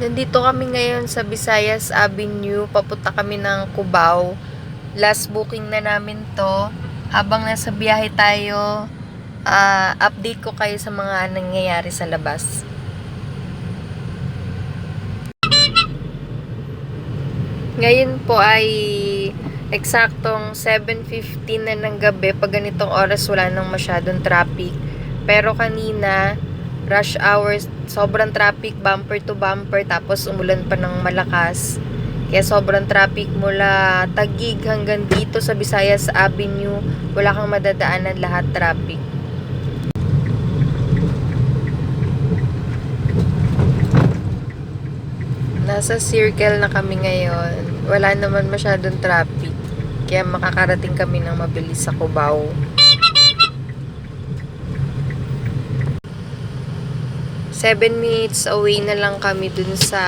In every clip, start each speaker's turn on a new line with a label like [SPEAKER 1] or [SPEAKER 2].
[SPEAKER 1] Nandito kami ngayon sa Visayas Avenue. Papunta kami ng Cubao. Last booking na namin to. Habang nasa biyahe tayo, ah, update ko kayo sa mga nangyayari sa labas. Ngayon po ay eksaktong 7.15 na ng gabi. Pag ganitong oras wala nang masyadong traffic. Pero kanina, rush hours, sobrang traffic, bumper to bumper, tapos umulan pa ng malakas. Kaya sobrang traffic mula Tagig hanggang dito sa Visayas Avenue. Wala kang madadaanan lahat traffic. Nasa circle na kami ngayon. Wala naman masyadong traffic. Kaya makakarating kami ng mabilis sa Cubao. Seven minutes away na lang kami dun sa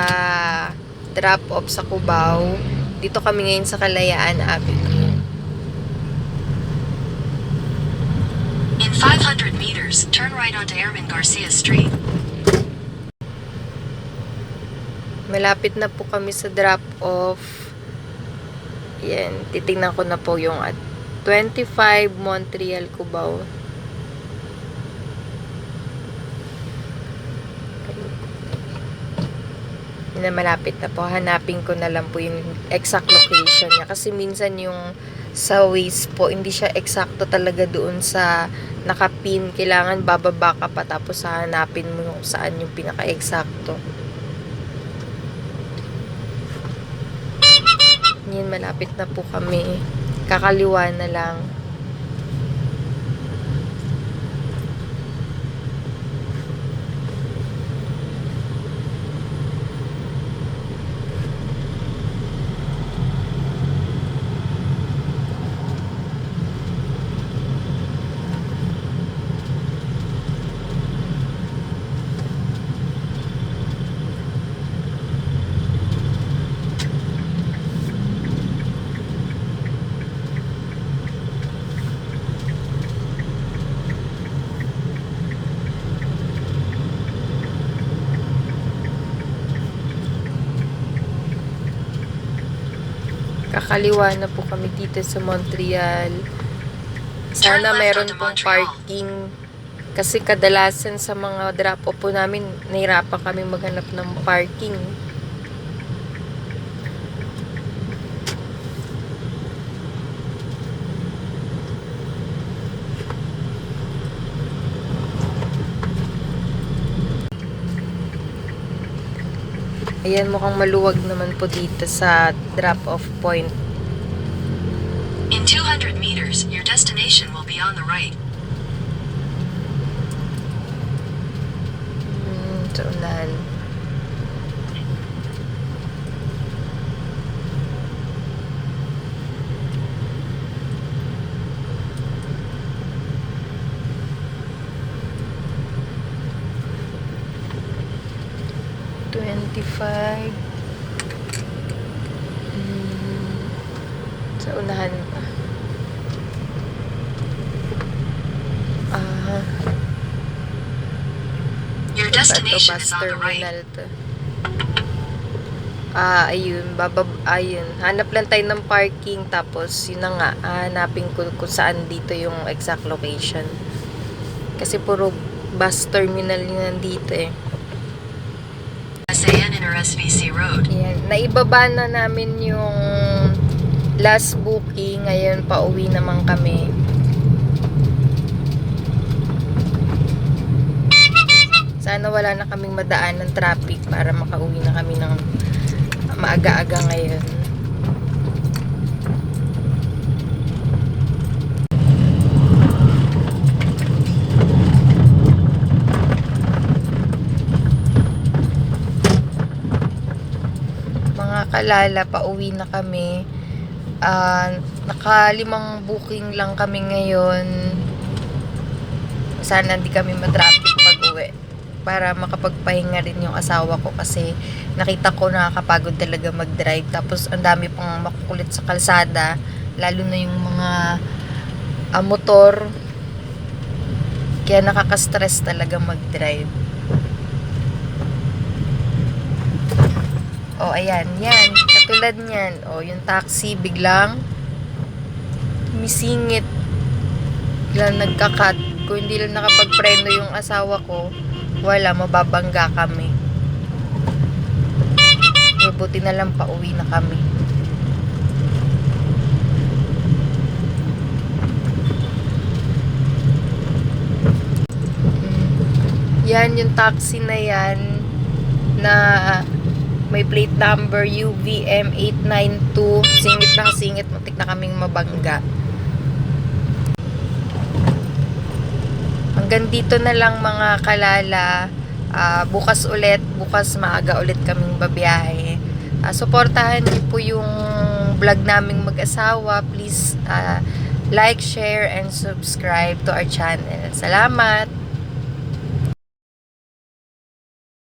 [SPEAKER 1] drop-off sa Cubao. Dito kami ngayon sa Kalayaan Avenue.
[SPEAKER 2] In 500 meters, turn right onto Airman Garcia Street.
[SPEAKER 1] Malapit na po kami sa drop-off. Yan, titingnan ko na po yung at 25 Montreal Cubao. Yun na malapit na po. Hanapin ko na lang po yung exact location niya. Kasi minsan yung sa Waze po, hindi siya eksakto talaga doon sa nakapin. Kailangan bababa ka pa tapos hanapin mo yung saan yung pinaka-eksakto. Yan, malapit na po kami. Kakaliwa na lang. Kakaliwa na po kami dito sa Montreal. Sana
[SPEAKER 2] onto
[SPEAKER 1] pong parking. Kasi kadalasan sa mga drop-off po namin, nahirapan kami maghanap ng parking. Ayan, mukhang maluwag naman po dito sa drop-off point.
[SPEAKER 2] In 200 meters, your destination will be on the right.
[SPEAKER 1] 45. Hmm. Sa unahan pa. Ah.
[SPEAKER 2] Your
[SPEAKER 1] diba
[SPEAKER 2] destination is on the right.
[SPEAKER 1] Ah, ayun, babab, ayun. Hanap lang tayo ng parking tapos yun na nga, hanapin ko kung saan dito yung exact location. Kasi puro bus terminal yun nandito eh.
[SPEAKER 2] And SVC Road.
[SPEAKER 1] Ayan, naibaba na namin yung last booking. Ngayon, pauwi naman kami. Sana wala na kaming madaan ng traffic para makauwi na kami ng maaga-aga ngayon. Mga kalala, pauwi na kami. Ah, nakalimang booking lang kami ngayon. Sana hindi kami matraffic pag uwi. Para makapagpahinga rin yung asawa ko kasi nakita ko nakakapagod talaga mag-drive. Tapos ang dami pang makukulit sa kalsada. Lalo na yung mga ah, motor. Kaya nakaka-stress talaga mag-drive. Oh, ayan. Yan. Katulad niyan. Oh, yung taxi biglang misingit. Biglang nagkakat. Kung hindi lang nakapagpreno yung asawa ko, wala, mababangga kami. Buti na lang pauwi na kami. Mm. Yan yung taxi na yan na may plate number UVM892 singit ng singit muntik na kaming mabangga. Hanggang dito na lang mga kalala. Ah, bukas ulit bukas maaga ulit kaming babiyahe. Ah, suportahan niyo po yung vlog naming mag-asawa. Please ah, like, share and subscribe to our channel. Salamat